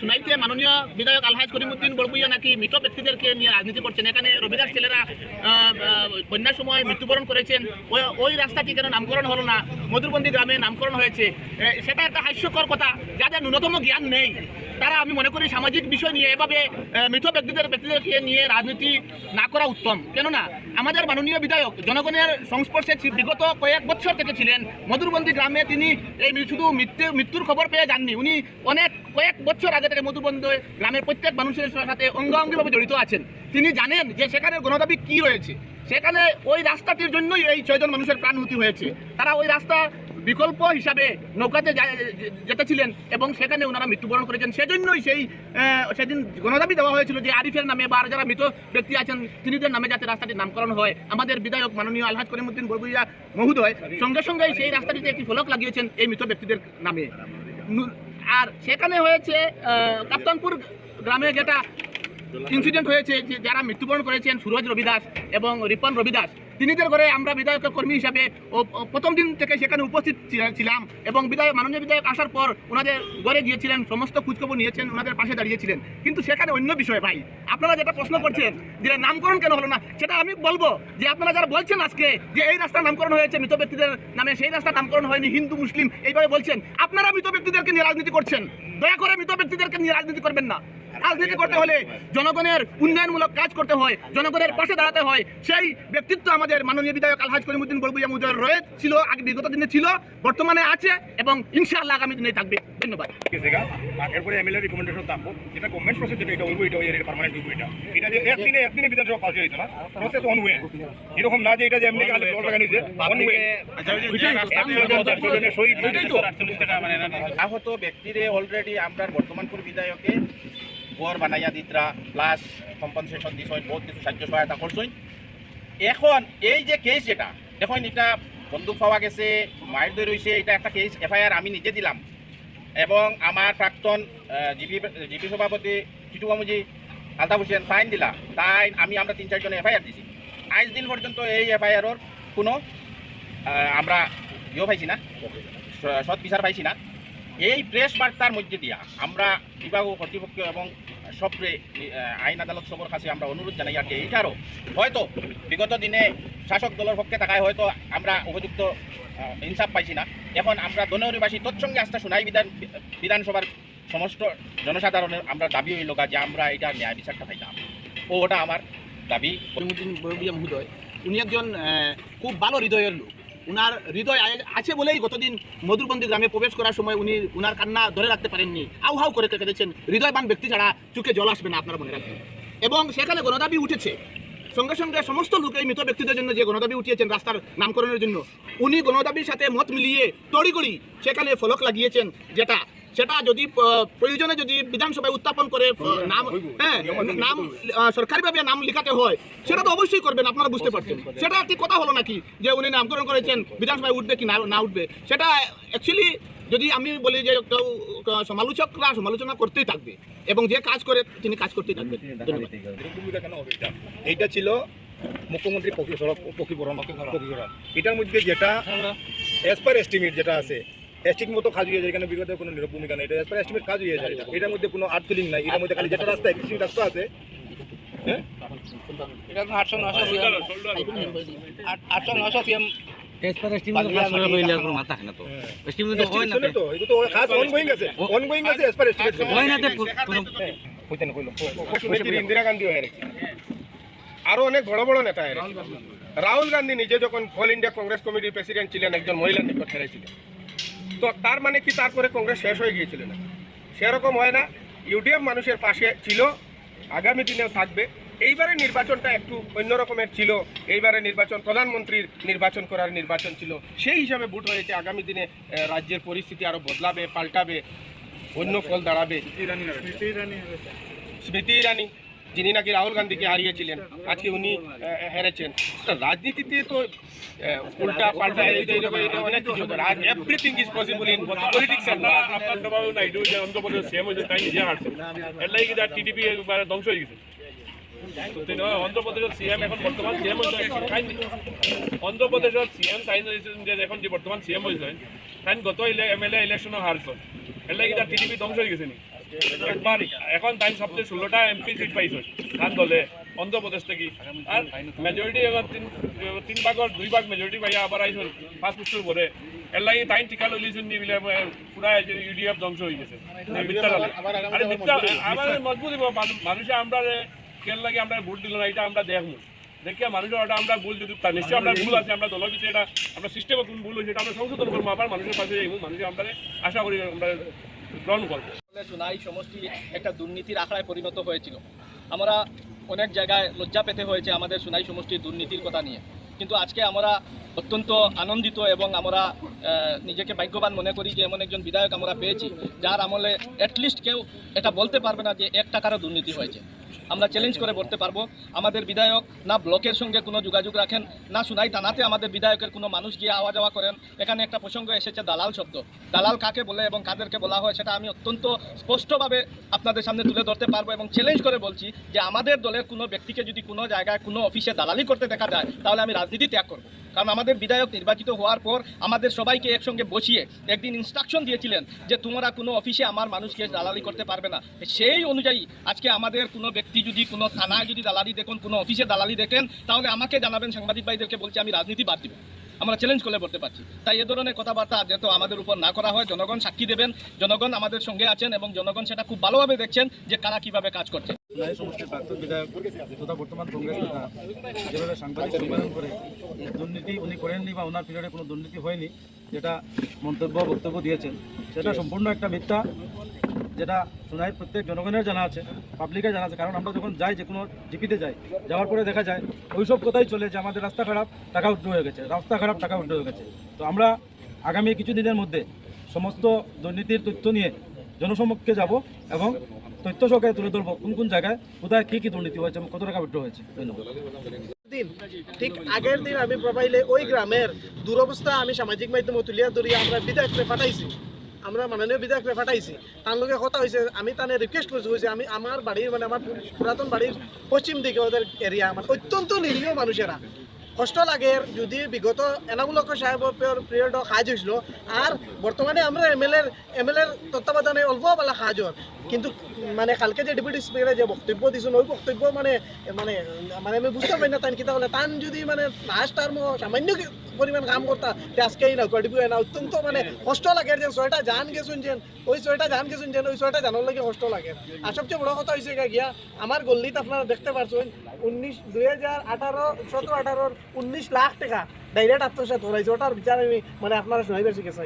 শুনাইতে মাননীয় বিধায়ক আলহাজ করিমুদ্দিন বড়বুইয়া নাকি মৃত ব্যক্তিদেরকে নিয়ে রাজনীতি করছেন? এখানে রবিদাস ছেলেরা বন্যার সময় মৃত্যুবরণ করেছেন। ওই রাস্তাটি কেন নামকরণ হলো না? মধুরবন্দি গ্রামে নামকরণ হয়েছে। সেটা একটা হাস্যকর কথা। যাদের ন্যূনতম জ্ঞান নেই তারা আমি মনে করি সামাজিক বিষয় নিয়ে এভাবে মৃত ব্যক্তিদের, ব্যক্তিদেরকে নিয়ে রাজনীতি না করা উত্তম। কেননা আমাদের মাননীয় বিধায়ক জনগণের সংস্পর্শে বিগত কয়েক বছর থেকে ছিলেন। মধুরবন্দি গ্রামে তিনি এই শুধু মৃত্যু, মৃত্যুর খবর পেয়ে যাননি। উনি অনেক, কয়েক বছর আগে থেকে মধুবন্দি গ্রামের প্রত্যেক মানুষের সাথে অঙ্গাঙ্গিভাবে জড়িত আছেন। তিনি জানেন যে সেখানে গণদাবি কি রয়েছে। সেখানে ওই রাস্তাটির জন্যই এই ছয়জন মানুষের প্রাণহুতি হয়েছে। তারা ওই রাস্তা বিকল্প হিসাবে নৌকাতে যেতেছিলেন এবং সেখানে ওনারা মৃত্যুবরণ করেছেন। সেজন্যই সেই সেদিন গণদাবি দেওয়া হয়েছিল যে আরিফের নামে বা যারা মৃত ব্যক্তি আছেন, তিনিদের নামে যাতে রাস্তাটির নামকরণ হয়। আমাদের বিধায়ক মাননীয় আলহাজ করিমুদ্দিন বরবুইয়া মহোদয় সঙ্গে সঙ্গে সেই রাস্তাটিতে একটি ফলক লাগিয়েছেন এই মৃত ব্যক্তিদের নামে। আর সেখানে হয়েছে কাপ্তানপুর গ্রামে যেটা ইনসিডেন্ট হয়েছে, যে যারা মৃত্যুবরণ করেছেন সুরজ রবিদাস এবং রিপন রবিদাস তিনিদের ঘরে আমরা বিধায়কের কর্মী হিসাবে প্রথম দিন থেকে সেখানে উপস্থিত ছিলাম এবং বিধায়ক, মাননীয় বিধায়ক আসার পর ওনাদের ঘরে গিয়েছিলেন, সমস্ত খোঁজখবর নিয়েছেন, ওনাদের পাশে দাঁড়িয়েছিলেন। কিন্তু সেখানে অন্য বিষয় ভাই, আপনারা যেটা প্রশ্ন করছেন যে নামকরণ কেন হলো না, সেটা আমি বলব যে আপনারা যারা বলছেন আজকে যে এই রাস্তার নামকরণ হয়েছে, মৃত ব্যক্তিদের নামে সেই রাস্তার নামকরণ হয়নি, হিন্দু, মুসলিম, এইভাবে বলছেন, আপনারা মৃত ব্যক্তিদেরকে নিয়ে রাজনীতি করছেন। দয়া করে মৃত ব্যক্তিদেরকে নিয়ে রাজনীতি করবেন না। রাজনীতি করতে হলে জনগণের উন্নয়নমূলক কাজ করতে হয় জনগণের পাশে দাঁড়াতে হয়। সেই ব্যক্তিত্ব আমাদের মাননীয় বিধায়ক আলহাজ করিমুদ্দিন বড়বুইয়া মুজর রয়েছিল আগে বিগত দিনে ছিল বর্তমানে আছে এবং ইনশাআল্লাহ আগামী দিনে থাকবে। ধন্যবাদ। এরপরে এমএলএ রিকমেন্ডেশন থাকব যেটা গভর্নমেন্ট প্রসেস যেটা এটা হইব এটা এটা পার্মানেন্ট হইব এটা। এটা যে একদিনে একদিনে বিধানসভা পাস হয়েছে না। প্রসেস অন ওয়ে এরকম না যে এটা যে এমনি কালে ফ্লোর লাগানি যে অন ওয়ে শহীদ এটাই তো। আহত ব্যক্তিরে অলরেডি আমরা বর্তমানপুর বিধায়কে ঘর বানাইয়া দিতরা প্লাস কম্পনসেশন দিছ বহুত কিছু সাহায্য সহায়তা করছই এখন, এই যে কেস যেটা দেখুন এটা বন্দুক পাওয়া গেছে মায়ের দই রয়েছে এটা একটা কেস এফআইআর আমি নিজে দিলাম। এবং আমার প্রাক্তন জিপি জিপি সভাপতি টিটু বামুজি আলতাফ হোসেন ফাইন দিলা। তাই, আমি, আমরা তিন চারজন এফআইআর দিছি। আজ দিন পর্যন্ত এই এফআইআরর কোনো আমরা ইয়ে পাইছি না সৎ বিচার পাইছি না। এই প্রেস বার্তার মধ্যে দিয়া, আমরা বিভাগ কর্তৃপক্ষ এবং সবরে আইন আদালত সবর কাছে আমরা অনুরোধ জানাই আর কি এইটারও হয়তো বিগত দিনে শাসক দলের পক্ষে থাকায় হয়তো আমরা উপযুক্ত ইনসাফ পাইছি না। এখন আমরা দনহরিবাসী তৎসঙ্গে আস্থা শুনাই বিধান বিধানসভার সমস্ত জনসাধারণের আমরা দাবি হইল যে আমরা এটা ন্যায় বিচারটা পাইতাম। ওটা আমার দাবি। মহোদয়, উনি একজন খুব ভালো হৃদয়ের লোক। উনার হৃদয় আছে বলেই গতদিন মধুরবন্দি গ্রামে প্রবেশ করার সময় উনি উনার কান্না ধরে রাখতে পারেননি। আউ হাউ করে কেঁদেছেন হৃদয়বান ব্যক্তি ছাড়া চোখে জল আসবে না, আপনারা মনে রাখবেন। এবং সেখানে গণদাবি উঠেছে। সঙ্গে সঙ্গে সমস্ত লোকে মৃত ব্যক্তিদের জন্য যে গণদাবি উঠিয়েছেন রাস্তার নামকরণের জন্য, উনি গণদাবির সাথে মত মিলিয়ে তড়িগড়ি সেখানে ফলক লাগিয়েছেন, যেটা সেটা যদি প্রয়োজনে যদি বিধানসভায় উত্থাপন করে নাম হ্যাঁ নাম সরকারিভাবে নাম লিখাতে হয় সেটা তো অবশ্যই করবেন আপনারা বুঝতে পারছেন। সেটা একটি কথা হলো নাকি যে উনি নামকরণ করেছেন বিধানসভায় উঠবে কি না উঠবে? সেটা অ্যাকচুয়ালি যদি আমি বলি যে কেউ সমালোচকরা সমালোচনা করতেই থাকবে এবং যে কাজ করে তিনি কাজ করতেই থাকবেন। এইটা ছিল মুখ্যমন্ত্রী পক্ষী সড়ক পক্ষীকরণ পক্ষীকরণ এটার মধ্যে যেটা এস পার এস্টিমেট যেটা আছে এস্টিমেট মতো কাজ হয়ে যায় এখানে বিগত কোনো ভূমিকা নেই। এটা এস এস্টিমেট কাজ হয়ে যায়। এটার মধ্যে কোনো আর্ট ফিলিং নাই। এটার মধ্যে খালি যেটা রাস্তা এক্সিস্টিং রাস্তা আছে। হ্যাঁ? ইন্দিরা গান্ধী আরও অনেক বড় বড় নেতা রাহুল গান্ধী নিজে যখন অল ইন্ডিয়া কংগ্রেস কমিটির প্রেসিডেন্ট ছিলেন একজন মহিলা নিকট হেরেছিলেন তো তার মানে কি তারপরে কংগ্রেস শেষ হয়ে গিয়েছিল না? সেরকম হয় না। ইউডিএফ মানুষের পাশে ছিল আগামী দিনেও থাকবে। এইবারে নির্বাচনটা একটু অন্য রকমের ছিল। এইবারে নির্বাচন প্রধানমন্ত্রীর নির্বাচন করার নির্বাচন ছিল। সেই হিসাবে ভোট হয়েছে। আগামী দিনে রাজ্যের পরিস্থিতি আরও বদলাবে পাল্টাবে অন্য ফল দাঁড়াবে। স্মৃতি ইরানি যিনি নাকি রাহুল গান্ধীকে হারিয়েছিলেন, আজকে উনি হেরেছেন। রাজনীতিতে তো উল্টা পাল্টা অনেক কিছু everything is possible in politics Chandrababu Naidu যে অন্ধ্রপ্রদেশ সিএম হয়েছে তাই নিজে হারছে এর লাগে কি তার টিডিপি একবারে ধ্বংস হয়ে গেছে অন্ধ্রপ্রদেশের সিএম এখন বর্তমান সিএম হয়েছে অন্ধ্রপ্রদেশের সিএম তাই যে এখন যে বর্তমান সিএম হয়েছে তাই গত এমএলএ ইলেকশনও হারছে এর লাগে তার টিডিপি ধ্বংস হয়ে গেছে নি। এখন তাই সবচেয়ে ষোলোটা এমপি সিট পাইছে। ধান দলে অন্ধ্রপ্রদেশ থেকে। আর মেজরিটি তিন তিন ভাগর দুই ভাগ মেজরিটি পাইয়া আবার আইসল, পাঁচ বছর পরে এর লাগে নি পুরা ইউডিএফ ধ্বংস হয়ে গেছে। আরে মজবুত মানুষে আমরা কেন লাগে আমরা ভোট দিল না এটা আমরা দেখব দেখিয়া মানুষের ওটা আমরা ভুল যদি আমরা ভুল আছে আমরা দলের ভিতরে এটা আমরা সিস্টেমে ভুল হয়েছে এটা আমরা সংশোধন করব আবার মানুষের পাশে যাইব মানুষের আমরা আশা করি আমরা গ্রহণ করব সোনাই সমষ্টি একটা দুর্নীতির আখড়ায় পরিণত হয়েছিল। আমরা অনেক জায়গায় লজ্জা পেতে হয়েছে আমাদের সোনাই সমষ্টির দুর্নীতির কথা নিয়ে। কিন্তু আজকে আমরা অত্যন্ত আনন্দিত এবং আমরা নিজেকে ভাগ্যবান মনে করি যে এমন একজন বিধায়ক আমরা পেয়েছি, যার আমলে অ্যাটলিস্ট কেউ এটা বলতে পারবে না যে এক টাকারও দুর্নীতি হয়েছে। আমরা চ্যালেঞ্জ করে বলতে পারব, আমাদের বিধায়ক না ব্লকের সঙ্গে কোনো যোগাযোগ রাখেন, না সুনাই থানাতে আমাদের বিধায়কের কোনো মানুষ গিয়ে আওয়া যাওয়া করেন। এখানে একটা প্রসঙ্গ এসেছে, দালাল শব্দ। দালাল কাকে বলে এবং কাদেরকে বলা হয় সেটা আমি অত্যন্ত স্পষ্টভাবে আপনাদের সামনে তুলে ধরতে পারব এবং চ্যালেঞ্জ করে বলছি যে আমাদের দলের কোনো ব্যক্তিকে যদি কোনো জায়গায় কোনো অফিসে দালালি করতে দেখা যায়, তাহলে আমি রাজনীতি ত্যাগ করব। কারণ আমাদের বিধায়ক নির্বাচিত হওয়ার পর আমাদের সবাইকে একসঙ্গে বসিয়ে একদিন ইনস্ট্রাকশন দিয়েছিলেন যে তোমরা কোনো অফিসে আমার মানুষকে দালালি করতে পারবে না। সেই অনুযায়ী আজকে আমাদের কোনো ব্যক্তি যদি কোনো থানায় যদি দালালি দেখুন, কোনো অফিসে দালালি দেখেন, তাহলে আমাকে জানাবেন, সাংবাদিক ভাইদেরকে বলছি, আমি রাজনীতি বাদ দিব। আমরা চ্যালেঞ্জ করে বলতে পারছি। তাই এ ধরনের কথাবার্তা যেহেতু আমাদের উপর না করা হয়, জনগণ সাক্ষী দেবেন, জনগণ আমাদের সঙ্গে আছেন এবং জনগণ সেটা খুব ভালোভাবে দেখছেন যে কারা কীভাবে কাজ করছে। এই সমস্ত প্রাক্তন বিধায়ক তথা বর্তমান কংগ্রেস নেতা যেভাবে সাংবাদিক সম্মেলন করে দুর্নীতি উনি করেননি বা ওনার পিরিয়ডে কোনো দুর্নীতি হয়নি যেটা মন্তব্য বক্তব্য দিয়েছেন সেটা সম্পূর্ণ একটা মিথ্যা যেটা সোনাই প্রত্যেক জনগণের জানা আছে পাবলিকের জানা আছে কারণ আমরা যখন যাই যে কোনো জিপিতে যাই যাওয়ার পরে দেখা যায় ওইসব কথাই চলে যে আমাদের রাস্তা খারাপ টাকা উঠ্ড হয়ে গেছে রাস্তা খারাপ টাকা উঠ্ড হয়ে গেছে। তো আমরা আগামী কিছু দিনের মধ্যে সমস্ত দুর্নীতির তথ্য নিয়ে জনসমক্ষে যাব এবং তথ্য সহকারে তুলে ধরবো। কোন কোন জায়গায়, কোথায় কী কী দুর্নীতি হয়েছে কত টাকা উঠ্ড হয়েছে? ঠিক আগের দিন আমি প্রোফাইলে ওই গ্রামের দুরবস্থা আমি সামাজিক মাধ্যমে তুলিয়া ধরিয়া আমরা বিধায়করে পাঠাইছি। আমরা মাননীয় বিধায়করে পাঠাইছি। তার লগে কথা হয়েছে আমি তানে রিকোয়েস্ট করছি হয়েছে আমি আমার বাড়ির মানে আমার পুরাতন বাড়ির পশ্চিম দিকে ওদের এরিয়া মানে অত্যন্ত নিরীহ মানুষেরা। কষ্ট লাগে, যদি বিগত এনামূলক সাহেবের পিরিয়ড কাজ হয়েছিল আর বর্তমানে আমরা এম এল এর এম এল এর তত্ত্বাবধানে অল্প বেলা হয় কিন্তু মানে কালকে যে ডেপুটি স্পিকারে যে বক্তব্য দিছিল, ওই বক্তব্য মানে মানে মানে আমি বুঝতে পারি না তান কিতা বলে তান যদি মানে লাস্ট টার্ম সামান্য পরিমাণ কাম করতা আজকে এই না কডিপু না, অত্যন্ত মানে কষ্ট লাগে যে ছয়টা জান গেছুন যেন, ওই ছয়টা জান গেছুন যেন, ওই ছয়টা জানার লাগে কষ্ট লাগে। আর সবচেয়ে বড় কথা হয়েছে গিয়া আমার গল্লিতে আপনারা দেখতে পারছেন উনিশ, দুই হাজার আঠারো, সতেরো, আঠারোর উনিশ লাখ টাকা ডাইরেক্ট আত্মসাত করাইছে ওটার বিচার আমি মানে আপনারা শুনাইবার শিখেছে